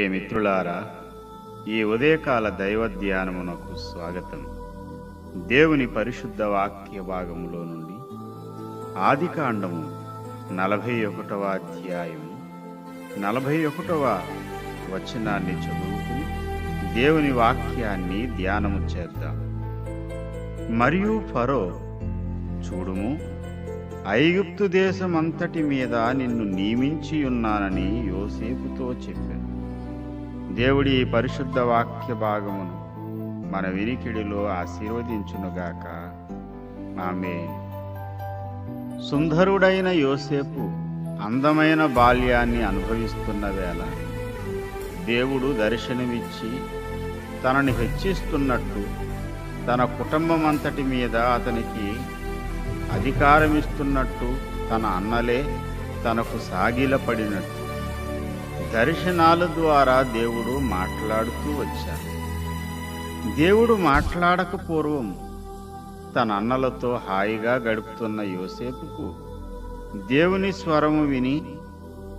ప్రియమిత్రులారా ఈ ఉదయకాల దైవ ధ్యానమునకు స్వాగతం. దేవుని పరిశుద్ధ వాక్య భాగములో నుండి ఆదికాండము నలభై ఒకటవ అధ్యాయం నలభై ఒకటవ వచనాన్ని చదువుకుని దేవుని వాక్యాన్ని ధ్యానము చేద్దాం. మరియు ఫరో చూడుము ఐగుప్తు దేశమంతటి మీద నిన్ను నియమించి ఉన్నానని యోసేపుతో చెప్పాను. దేవుడి పరిశుద్ధ వాక్య భాగమును మన వినికిడిలో ఆశీర్వదించునుగాక. ఆమె సుందరుడైన యోసేపు అందమైన బాల్యాన్ని అనుభవిస్తున్న వేళ దేవుడు దర్శనమిచ్చి తనని హెచ్చిస్తున్నట్టు తన కుటుంబం అంతటి మీద అతనికి అధికారమిస్తున్నట్టు తన అన్నలే తనకు సాగిలపడినట్టు దర్శనాల ద్వారా దేవుడు మాట్లాడుతూ వచ్చాడు. దేవుడు మాట్లాడక పూర్వం తన అన్నలతో హాయిగా గడుపుతున్న యోసేపుకు దేవుని స్వరము విని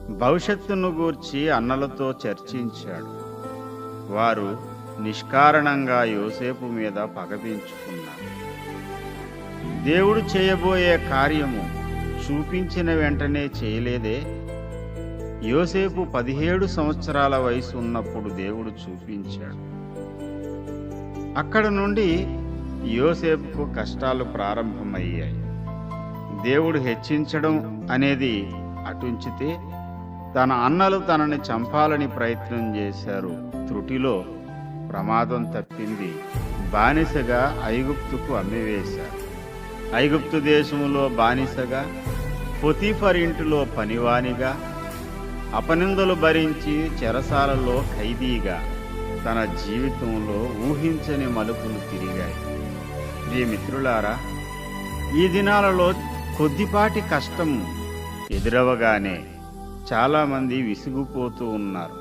భవిష్యత్తును గూర్చి అన్నలతో చర్చించాడు. వారు నిష్కారణంగా యోసేపు మీద పగపించుకున్నారు దేవుడు చేయబోయే కార్యము చూపించిన వెంటనే చేయలేదే యోసేపు పదిహేడు సంవత్సరాల వయసు ఉన్నప్పుడు దేవుడు చూపించాడు. అక్కడ నుండి యోసేపుకు కష్టాలు ప్రారంభమయ్యాయి. దేవుడు హెచ్చించడం అనేది అటుంచితే తన అన్నలు తనని చంపాలని ప్రయత్నం చేశారు. త్రుటిలో ప్రమాదం తప్పింది. బానిసగా ఐగుప్తుకు అమ్మివేశారు. ఐగుప్తు దేశంలో బానిసగా పొతీఫర్ ఇంటిలో పనివానిగా అపనిందలు భరించి చెరసాలలో ఖైదీగా తన జీవితంలో ఊహించని మలుపులు తిరిగాయి. ప్రియ మిత్రులారా ఈ దినాలలో కొద్దిపాటి కష్టం ఎదురవగానే చాలామంది విసిగిపోతూ ఉన్నారు.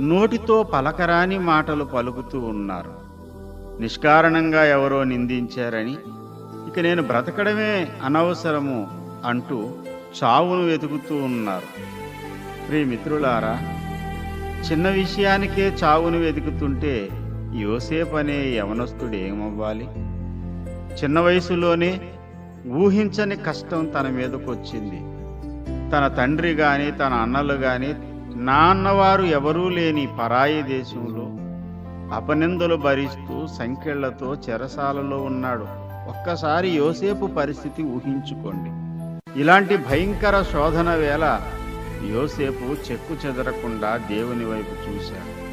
నోటితో పలకరాని మాటలు పలుకుతూ ఉన్నారు. నిష్కారణంగా ఎవరో నిందించారని ఇక నేను బ్రతకడమే అనవసరము అంటూ చావును వెతుకుతూ ఉన్నారు. ప్రియ మిత్రులారా చిన్న విషయానికే చావును వెతుకుతుంటే యోసేపు అనే యవనస్తుడు ఏమవ్వాలి? చిన్న వయసులోనే ఊహించని కష్టం తన మీదకొచ్చింది. తన తండ్రి గాని తన అన్నలు గాని నాన్నవారు ఎవరూ లేని పరాయి దేశంలో అపనిందలు భరిస్తూ సంఖ్యళ్ళతో చెరసాలలో ఉన్నాడు. ఒక్కసారి యోసేపు పరిస్థితి ఊహించుకోండి. ఇలాంటి భయంకర శోధన వేళ యోసేపు చెక్కు చెదరకుండా దేవుని వైపు చూశాడు.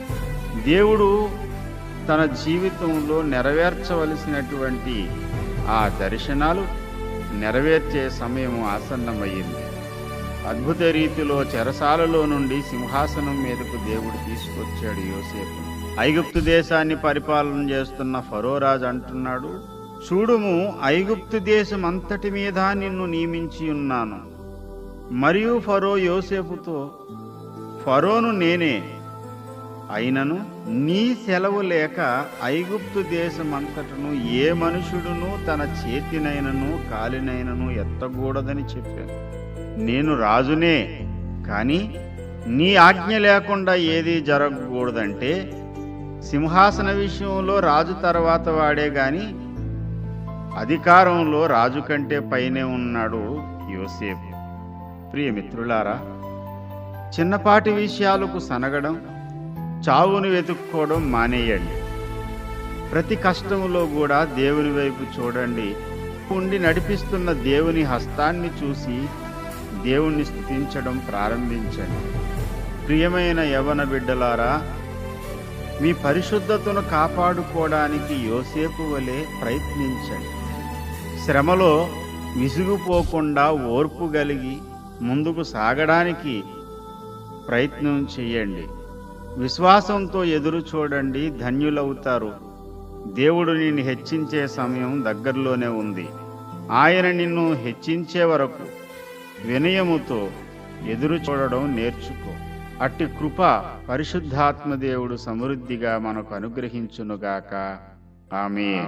దేవుడు తన జీవితంలో నెరవేర్చవలసినటువంటి ఆ దర్శనాలు నెరవేర్చే సమయం ఆసన్నమయ్యింది. అద్భుత రీతిలో చెరసాలలో నుండి సింహాసనం మీదకు దేవుడు తీసుకొచ్చాడు యోసేపు. ఐగుప్తు దేశాన్ని పరిపాలన చేస్తున్న ఫరోరాజు అంటున్నాడు చూడుము ఐగుప్తు దేశం అంతటి మీద నిన్ను నియమించి ఉన్నాను. మరియు ఫరో యోసేపుతో ఫరోను నేనే అయినను నీ సెలవు లేక ఐగుప్తు దేశమంతటను ఏ మనుషుడును తన చేతినైనను కాలినైనను ఎత్తకూడదని చెప్పాను. నేను రాజునే కానీ నీ ఆజ్ఞ లేకుండా ఏది జరగకూడదంటే సింహాసన విషయంలో రాజు తర్వాత వాడే గాని అధికారంలో రాజు కంటే పైనే ఉన్నాడు యోసేపు. ప్రియమిత్రులారా చిన్నపాటి విషయాలకు సనగడం చావును వెతుక్కోవడం మానేయండి. ప్రతి కష్టంలో కూడా దేవుని వైపు చూడండి. ఉండి నడిపిస్తున్న దేవుని హస్తాన్ని చూసి దేవుణ్ణి స్థుతించడం ప్రారంభించండి. ప్రియమైన యవన బిడ్డలారా మీ పరిశుద్ధతను కాపాడుకోవడానికి యోసేపు వలె ప్రయత్నించండి. శ్రమలో విసుగుపోకుండా ఓర్పు కలిగి ముందుకు సాగడానికి ప్రయత్నం చేయండి. విశ్వాసంతో ఎదురు చూడండి ధన్యులవుతారు. దేవుడు నిన్ను హెచ్చించే సమయం దగ్గరలోనే ఉంది. ఆయన నిన్ను హెచ్చించే వరకు వినయముతో ఎదురు చూడడం నేర్చుకో. అట్టి కృప పరిశుద్ధాత్మదేవుడు సమృద్ధిగా మనకు అనుగ్రహించునుగాక. ఆమె